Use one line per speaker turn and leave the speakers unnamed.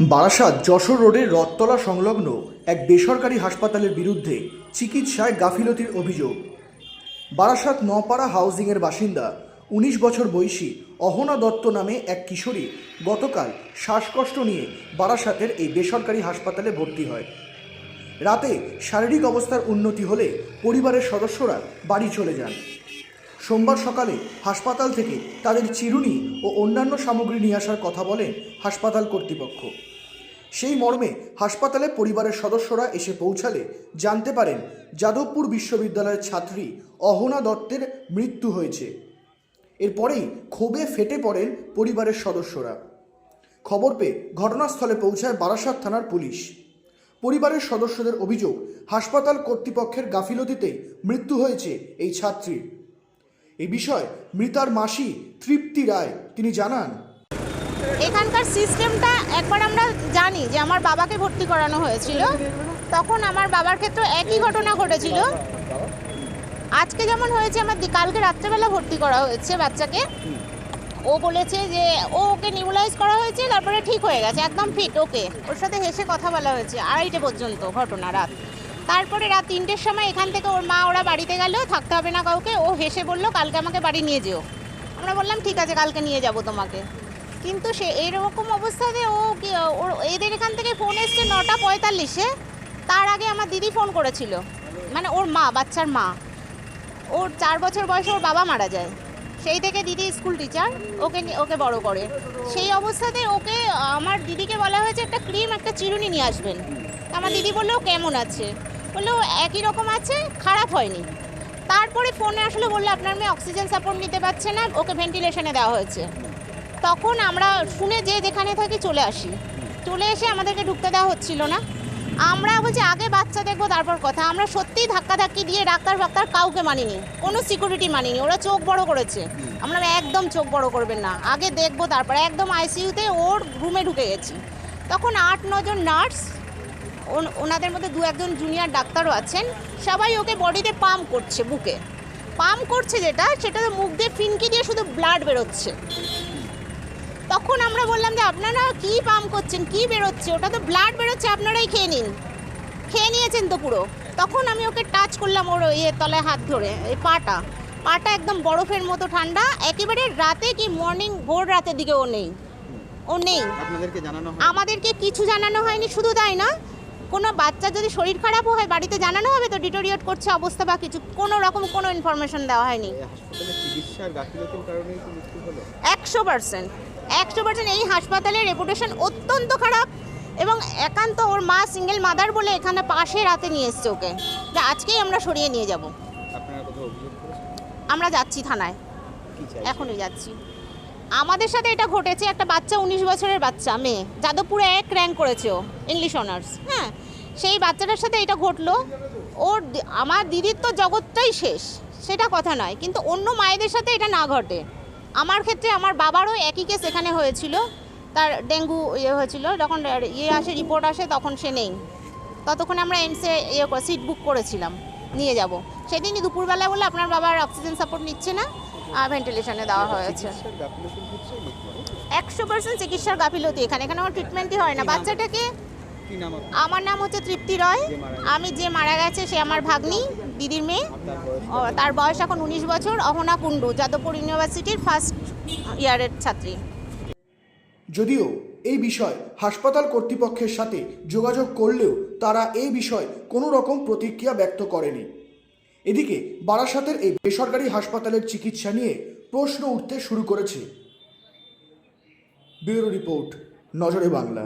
বারাসাত যশোর রোডের রথতলা সংলগ্ন এক বেসরকারি হাসপাতালের বিরুদ্ধে চিকিৎসায় গাফিলতির অভিযোগ। বারাসাত নপাড়া হাউজিংয়ের বাসিন্দা, উনিশ বছর বয়সী অহনা দত্ত নামে এক কিশোরী গতকাল শ্বাসকষ্ট নিয়ে বারাসাতের এই বেসরকারি হাসপাতালে ভর্তি হয়। রাতে শারীরিক অবস্থার উন্নতি হলে পরিবারের সদস্যরা বাড়ি চলে যান। সোমবার সকালে হাসপাতাল থেকে তাদের চিরুনি ও অন্যান্য সামগ্রী নিয়ে আসার কথা বলেন হাসপাতাল কর্তৃপক্ষ। সেই মর্মে হাসপাতালে পরিবারের সদস্যরা এসে পৌঁছালে জানতে পারেন যাদবপুর বিশ্ববিদ্যালয়ের ছাত্রী অহনা দত্তের মৃত্যু হয়েছে। এরপরেই ক্ষোভে ফেটে পড়েন পরিবারের সদস্যরা। খবর পেয়ে ঘটনাস্থলে পৌঁছায় বারাসাত থানার পুলিশ। পরিবারের সদস্যদের অভিযোগ, হাসপাতাল কর্তৃপক্ষের গাফিলতিতেই মৃত্যু হয়েছে এই ছাত্রীর। এই বিষয়ে মৃতার মাসি তৃপ্তি রায় তিনি জানান।
এখানকার সিস্টেমটা একবার আমরা জানি যে আমার বাবাকে ভর্তি করানো হয়েছিল। তখন আমার বাবার ক্ষেত্রে একই ঘটনা ঘটেছিল। আজকে যেমন হয়েছে আমার কালকে রাত্রেবেলা ভর্তি করা হয়েছে বাচ্চাকে। ও বলেছে যে ও ওকে নিউলাইজ করা হয়েছে, তারপরে ঠিক হয়ে গেছে, একদম ফিট, ওকে। ওর সাথে হেসে কথা বলা হয়েছে আড়াইটে পর্যন্ত ঘটনা, রাত। তারপরে রাত তিনটের সময় এখান থেকে ওর মা ওরা বাড়িতে গেল, থাকতে হবে না কাউকে। ও হেসে বলল, কালকে আমাকে বাড়ি নিয়ে যেও। আমরা বললাম, ঠিক আছে, কালকে নিয়ে যাব তোমাকে। কিন্তু সে এইরকম অবস্থাতে ও কি- ওর এদের এখান থেকে ফোন এসছে নটা পঁয়তাল্লিশে। তার আগে আমার দিদি ফোন করেছিল। মানে ওর মা, বাচ্চার মা। ওর চার বছর বয়সে ওর বাবা মারা যায়। সেই থেকে দিদি স্কুল টিচার ওকে ওকে বড় করে। সেই অবস্থাতে ওকে, আমার দিদিকে বলা হয়েছে, একটা ক্রিম একটা চিরুনি নিয়ে আসবেন। আমার দিদি বলল কেমন আছে? বলল, একই রকম আছে, খারাপ হয়নি। তারপরে ফোনে আসলে, বলল, আপনার মেয়ে অক্সিজেন সাপোর্ট নিতে পারছে না, ওকে ভেন্টিলেশনে দেওয়া হয়েছে। তখন আমরা শুনে যে যেখানে থাকি চলে আসি। চলে এসে আমাদেরকে ঢুকতে দেওয়া হচ্ছিল না। আমরা বলছি, আগে বাচ্চা দেখব, তারপর কথা। আমরা সত্যিই ধাক্কা ধাক্কি দিয়ে ডাক্তার ফাক্তার কাউকে মানিনি, কোনো সিকিউরিটি মানিনি। ওরা চোখ বড় করেছে। আমরা একদম চোখ বড় করবেন না, আগে দেখব, তারপর। একদম আইসিইউতে ওর রুমে ঢুকে গেছি। তখন আট নজন নার্স ওনাদের মধ্যে দু একজন জুনিয়র ডাক্তারও আছেন। সবাই ওকে বডিতে পাম্প করছে বুকে। পাম্প করছে যেটা সেটা তো মুখ দিয়ে ফিনকি দিয়ে শুধু ব্লাড বেরোচ্ছে। তখন আমরা বললাম যে আপনারা কি পাম্প করছেন? কি বেরোচ্ছে? ওটা তো ব্লাড বেরোচ্ছে আপনারাই খেয়ে নিন। খেয়ে নিয়েছেন তো পুরো। তখন আমি ওকে টাচ করলাম ওর ইয়ে তলায় হাত ধরে এই পাটা। পাটা একদম বরফের মতো ঠান্ডা একেবারে রাতে কি মর্নিং ভোর রাতের দিকে ও নেই। ও নেই।
জানানো
আমাদেরকে কিছু জানানো হয়নি শুধু তাই না কোনো বাচ্চা যদি শরীর খারাপও হয় বাড়িতে জানানো হবে তো? ডিটোরিয়েট করছে অবস্থা বা কিছু? কোনো রকম কোনো ইনফরমেশন দেওয়া হয়নি। একশো পার্সেন্ট একশো পার্সেন্ট এই হাসপাতালের রেপুটেশন অত্যন্ত খারাপ এবং একান্ত ওর মা সিঙ্গেল মাদার বলে এখানে পাশে রাতে নিয়ে এসছে ওকে। যে আজকেই আমরা সরিয়ে নিয়ে যাব। আমরা যাচ্ছি থানায়। এখনই যাচ্ছি। আমাদের সাথে এটা ঘটেছে একটা বাচ্চা উনিশ বছরের বাচ্চা মেয়ে। যাদবপুরে এক র্যাঙ্ক করেছে ও ইংলিশ অনার্স হ্যাঁ সেই বাচ্চাটার সাথে এটা ঘটলো। ওর আমার দিদির তো জগৎটাই শেষ সেটা কথা নয়। কিন্তু অন্য মায়েদের সাথে এটা না ঘটে। আমার ক্ষেত্রে আমার বাবারও একই কেস এখানে হয়েছিল। তার ডেঙ্গু ইয়ে হয়েছিল যখন ইয়ে আসে রিপোর্ট আসে তখন সে নেই। ততক্ষণে আমরা এমসে ইয়ে সিট বুক করেছিলাম নিয়ে যাব। সেদিনই দুপুরবেলা বলে আপনার বাবার অক্সিজেন সাপোর্ট নিচ্ছে না। ভেন্টিলেশনে দেওয়া হয়েছে। একশো পার্সেন্ট চিকিৎসার গাফিলতি। এখানে এখানে আমার ট্রিটমেন্টই হয় না। বাচ্চাটাকে? আমার নাম হচ্ছে তৃপ্তি রয়। আমি যে মারা গেছে সে আমার ভাগ্নি দিদির মেয়ে। তার বয়স এখন উনিশ বছর অহনা কুণ্ডু যাদবপুর ইউনিভার্সিটির ফার্স্ট ইয়ারের ছাত্রী।
যদিও এই বিষয় হাসপাতাল কর্তৃপক্ষের সাথে যোগাযোগ করলেও তারা এই বিষয়ে কোনো রকম প্রতিক্রিয়া ব্যক্ত করেনি। এদিকে বারাসাতের এই বেসরকারি হাসপাতালের চিকিৎসা নিয়ে প্রশ্ন উঠতে শুরু করেছে। ব্যুরো রিপোর্ট নজরে বাংলা।